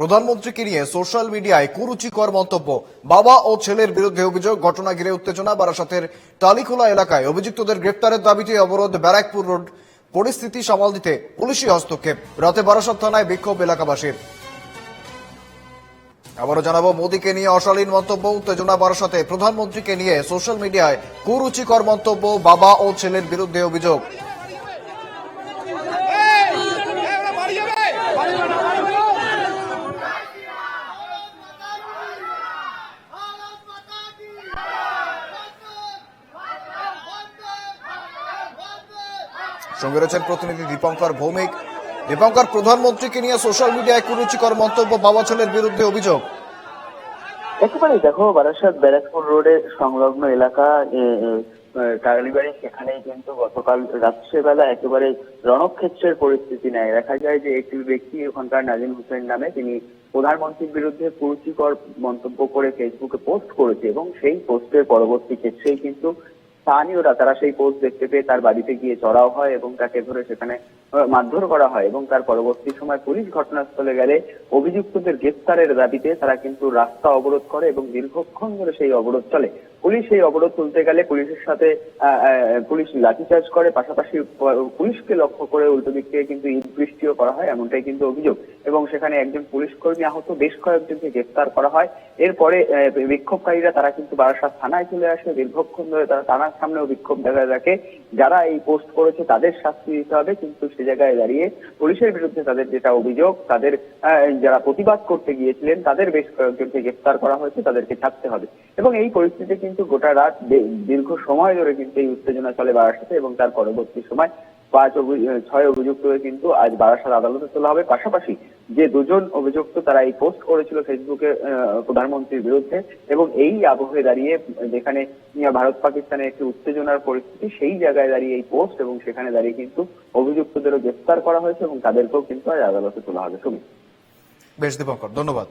প্রধানমন্ত্রীকে নিয়ে সোশ্যাল মিডিয়ায় কুরুচিকর মন্তব্য। বাবা ও ছেলের বিরুদ্ধে অভিযোগ, ঘটনা ঘিরে উত্তেজনা বারাসাতের টালিখোলা এলাকায়। অভিযুক্তদের গ্রেপ্তারের দাবিতে অবরোধ ব্যারাকপুর রোড। পরিস্থিতি সামাল দিতে পুলিশি হস্তক্ষেপ। রাতে বারাসাত থানায় বিক্ষোভ এলাকাবাসীর। আবারও জানাব, মোদীকে নিয়ে অশালীন মন্তব্য, উত্তেজনা বারাসাতে। প্রধানমন্ত্রীকে নিয়ে সোশ্যাল মিডিয়ায় কুরুচিকর মন্তব্য, বাবা ও ছেলের বিরুদ্ধে অভিযোগ। সঙ্গে রয়েছেন প্রতিনিধি দীপঙ্কর ভৌমিক। দীপঙ্কর, প্রধানমন্ত্রীকে নিয়ে সোশ্যাল মিডিয়ায় কুরুচিকর মন্তব্য বাবা ছেলের বিরুদ্ধে অভিযোগ। একেবারে দেখো, বারাসাত ব্যারাকপুর রোডের সংলগ্ন এলাকা কালীবাড়ি সেখানেই কিন্তু গতকাল রাত্রেবেলা একেবারে রণক্ষেত্রের পরিস্থিতি নেয়। দেখা যায় যে একটি ব্যক্তি ওখানকার নাজিম হোসেন নামে তিনি প্রধানমন্ত্রীর বিরুদ্ধে কুরুচিকর মন্তব্য করে ফেসবুকে পোস্ট করেছে এবং সেই পোস্টের পরবর্তী ক্ষেত্রেই কিন্তু স্থানীয়রা, তারা সেই পোস্ট দেখতে পেয়ে তার বাড়িতে গিয়ে চড়াও হয় এবং তাকে ধরে সেখানে মারধর করা হয় এবং তার পরবর্তী সময় পুলিশ ঘটনাস্থলে গেলে অভিযুক্তদের গ্রেপ্তারের দাবিতে তারা কিন্তু রাস্তা অবরোধ করে এবং দীর্ঘক্ষণ ধরে সেই অবরোধ চলে। পুলিশ সেই অবরোধ তুলতে গেলে পুলিশের সাথে পুলিশ লাঠিচার্জ করে, পাশাপাশি পুলিশকে লক্ষ্য করে উল্টো দিক থেকে কিন্তু ইট বৃষ্টিও করা হয়, এমনটাই কিন্তু অভিযোগ। এবং সেখানে একজন পুলিশ কর্মী আহত, বেশ কয়েকজনকে গ্রেফতার করা হয়। এরপরে বিক্ষোভকারীরা তারা কিন্তু বারাসাত থানায় চলে আসে, দীর্ঘক্ষণ ধরে তারা থানার সামনেও বিক্ষোভ দেখা রাখে যারা এই পোস্ট করেছে তাদের শাস্তি দিতে হবে, কিন্তু সে জায়গায় দাঁড়িয়ে পুলিশের বিরুদ্ধে তাদের যেটা অভিযোগ, তাদের যারা প্রতিবাদ করতে গিয়েছিলেন, তাদের বেশ কয়েকজনকে গ্রেফতার করা হয়েছে, তাদেরকে ছাড়তে হবে। এবং এই পরিস্থিতি কিন্তু গোটা রাত দীর্ঘ সময় ধরে কিন্তু এই উত্তেজনা চলে বারাসাতে এবং তার পরবর্তী সময় পাঁচ ছয় অভিযুক্ত হয়ে কিন্তু আজ বারাসাত আদালতে তোলা হবে। পাশাপাশি যে দুজন অভিযুক্ত তারা এই পোস্ট করেছিল ফেসবুকে প্রধানমন্ত্রীর বিরুদ্ধে এবং এই আবহে দাঁড়িয়ে যেখানে ভারত পাকিস্তানের একটি উত্তেজনার পরিস্থিতি, সেই জায়গায় দাঁড়িয়ে এই পোস্ট এবং সেখানে দাঁড়িয়ে কিন্তু অভিযুক্তদেরও গ্রেফতার করা হয়েছে এবং তাদেরকেও কিন্তু আজ আদালতে তোলা হবে। সুমিত। বেশ দীপঙ্কর, ধন্যবাদ।